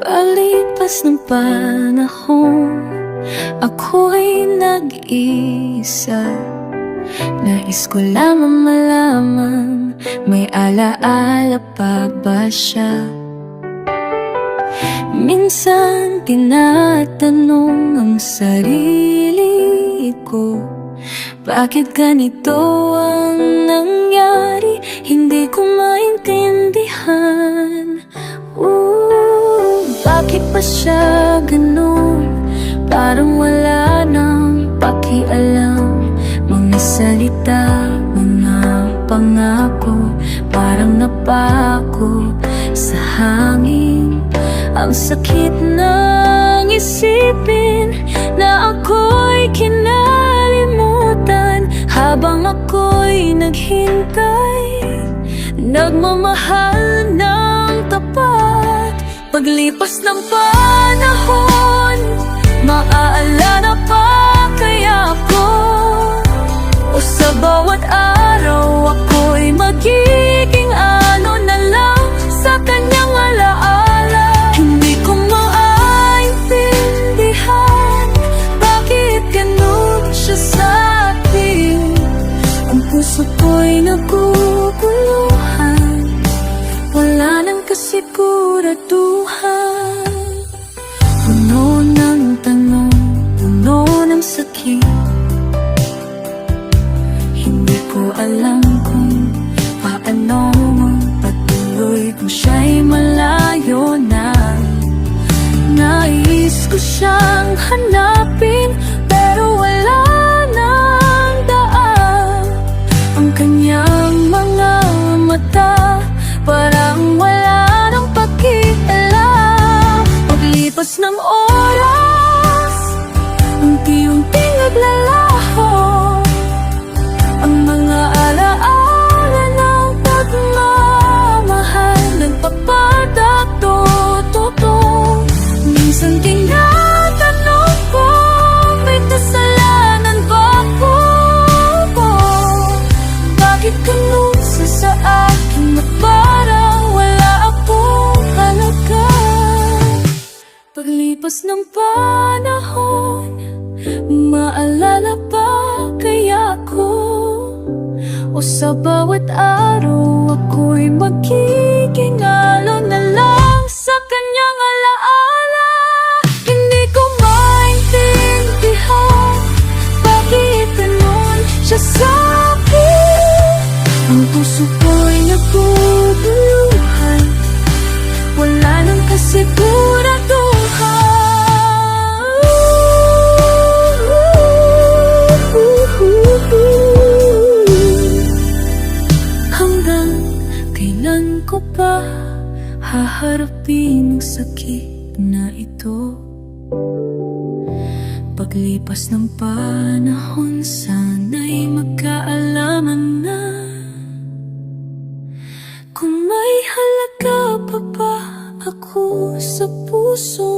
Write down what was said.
Palipas ng panahon Ako'y nag-iisa Nais ko lamang malaman May alaala pa ba siya? Minsan tinatanong ang sarili ko Bakit ganito ang nangyari? Hindi ko maintindihan Parang wala nang pakialam. Mga salita, mga pangako. Parang napako sa hangin. Ang sakit ng isipin Na ako'y kinalimutan. Habang ako'y naghintay Nagmamahal ng tapat. Paglipas ng panahon Maaalala pa kaya ko O sa bawat araw ako'y magiging ano na lang? Sa kanyang alaala Hindi ko maintindihan Bakit ganun siya sa akin Ang puso ko'y naguguluhan. Wala nang kasiguraduhan patuloy kung siya'y malayo na. Nais ko siyang Paglipas ng panahon Maalala pa kaya ko O sa bawat araw ako'y magiging alon na lang Sa kanyang alaala? Hindi ko maintindihan Bakit ganun siya sa akin? Ang puso ko'y naguguluhan kailan ko pa haharapin ang sakit na ito? Paglipas ng panahon sana'y magkaalaman na. Kung may halaga pa ba ako sa puso